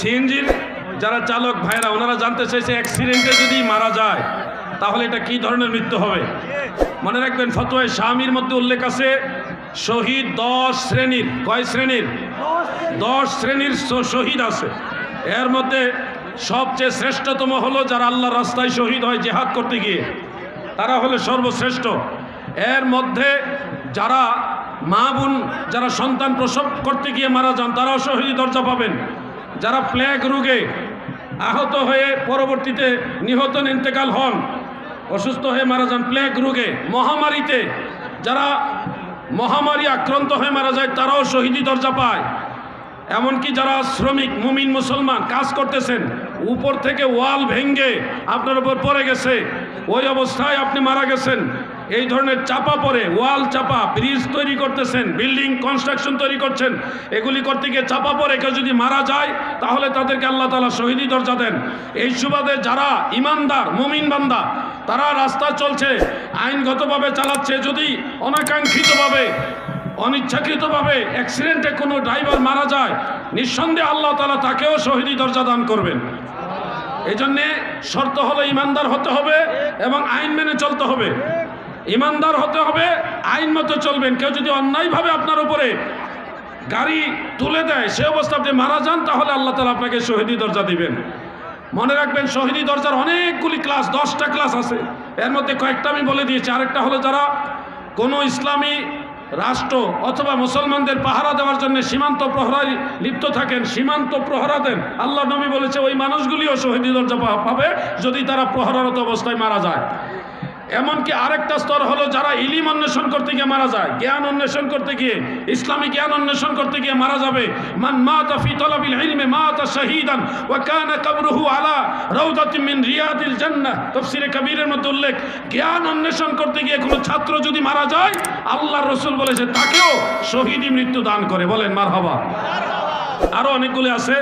সিএনজির যারা চালক ভাইরা, ওনারা জানতে চাইছে অ্যাক্সিডেন্টে যদি মারা যায়, তাহলে এটা কি ধরনের মৃত্যু হবে? মনে রাখবেন ফতোয় স্বামীর মধ্যে উল্লেখ আছে, শহীদ দশ শ্রেণির, কয় শ্রেণির? দশ শ্রেণির শহীদ আছে। এর মধ্যে সবচেয়ে শ্রেষ্ঠতম হলো যারা আল্লাহর রাস্তায় শহীদ হয় জেহাদ করতে গিয়ে। তারা হলো সর্বশ্রেষ্ঠ। এর মধ্যে যারা মা বোন, যারা সন্তান প্রসব করতে গিয়ে মারা যান, তারাও শহীদ দরজা পাবেন। যারা প্লেগ রোগে আহত হয়ে পরবর্তীতে নিহত ইন্তেকাল হন, অসুস্থ হয়ে মারা যান প্লেগ রোগে, মহামারীতে যারা মহামারী আক্রান্ত হয়ে মারা যায়, তারাও শহীদি দরজা পায়। এমনকি যারা শ্রমিক, মুমিন, মুসলমান কাজ করতেছেন উপর থেকে ওয়াল ভেঙ্গে আপনার উপর পড়ে গেছে। ওই অবস্থায় আপনি মারা গেছেন। এই ধরনের চাপা পরে ওয়াল চাপা, ব্রিজ তৈরি করতেছেন, বিল্ডিং কনস্ট্রাকশন তৈরি করছেন, এগুলি করতে গিয়ে চাপা পরে কেউ যদি মারা যায়, তাহলে তাদেরকে আল্লাহ তালা শহীদি দরজা দেন। এই সুবাদে যারা ইমানদার, মুমিন বান্দা, তারা রাস্তা চলছে, আইনগতভাবে চালাচ্ছে, যদি অনাকাঙ্ক্ষিতভাবে অনিচ্ছাকৃতভাবে অ্যাক্সিডেন্টে কোনো ড্রাইভার মারা যায়, নিঃসন্দেহে আল্লাহ তালা তাকেও শহীদি দরজা দান করবেন। এই জন্যে শর্ত হলো ইমানদার হতে হবে এবং আইন মেনে চলতে হবে। ইমানদার হতে হবে, আইন মতো চলবেন। কেউ যদি অন্যায়ভাবে আপনার উপরে গাড়ি তুলে দেয়, সে অবস্থা আপনি মারা যান, তাহলে আল্লাহ তালা আপনাকে শহীদি দরজা দিবেন। মনে রাখবেন, শহীদি দরজার অনেকগুলি ক্লাস দশটা ক্লাস আছে। এর মধ্যে কয়েকটা আমি বলে দিয়েছি। আরেকটা হলো যারা কোনো ইসলামী রাষ্ট্র অথবা মুসলমানদের পাহারা দেওয়ার জন্য সীমান্ত প্রহরায় লিপ্ত থাকেন, সীমান্ত প্রহরা দেন। আল্লাহ নবী বলেছে, ওই মানুষগুলিও শহীদ দরজা পাবে যদি তারা প্রহরারত অবস্থায় মারা যায়। এমনকি আরেকটা স্তর হলো যারা ইলিম অন্বেষণ করতে গিয়ে মারা যায়, জ্ঞান অন্বেষণ করতে গিয়ে, ইসলামী জ্ঞান অন্বেষণ করতে গিয়ে মারা যাবে। মান ওয়া আলা মিন রিয়াদিল উল্লেখ, জ্ঞান অন্বেষণ করতে গিয়ে ছাত্র যদি মারা যায়, আল্লাহর রাসূল তাকেও শহীদি মৃত্যু দান করে। বলেন আরও অনেকগুলি আছে।